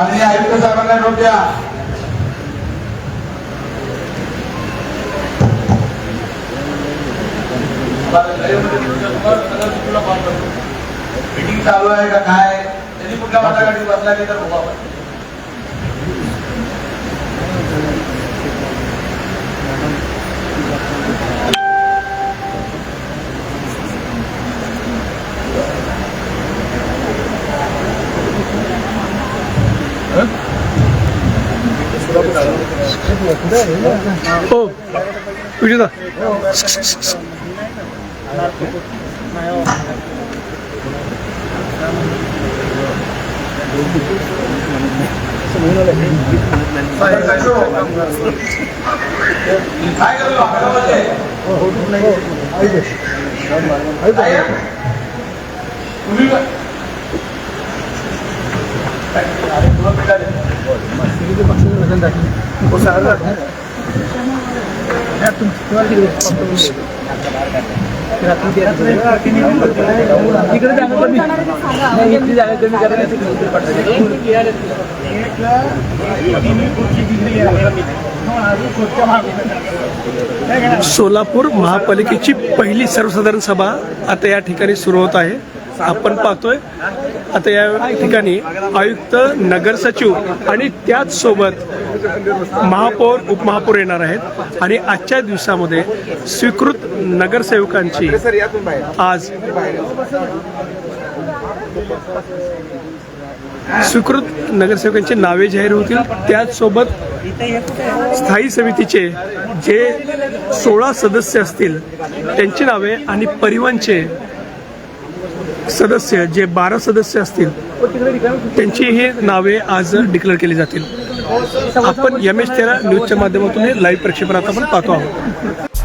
माननीय आयुक्त साहेबांना नोट द्या. मीटिंग चालू आहे का? काय? त्यांनी कुठल्या वाटाघाटी बसला की तर बघू 어, 의리다. 아이고, 아이고. 우리가 सोलापूर महापालिकेची पहिली सर्वसाधारण सभा आता या ठिकाणी सुरू होत आहे. आपण पाहतोय. आता या ठिकाणी आयुक्त नगर सचिव आणि त्याच सोबत महापौर उपमहापौर येणार आहेत. आणि आजच्या दिवसामध्ये स्वीकृत नगरसेवकांची आज स्वीकृत नगरसेवकांची नावे जाहीर होतील. त्याचसोबत स्थायी समितीचे जे सोळा सदस्य असतील त्यांची नावे आणि परिवहनचे सदस्य जे बारा सदस्य असतील त्यांची ही नावे आज डिक्लेअर केली जातील. आपण एम एस तेरा न्यूजच्या माध्यमातून हे लाईव्ह प्रक्षेपणात आपण पाहतो आहोत.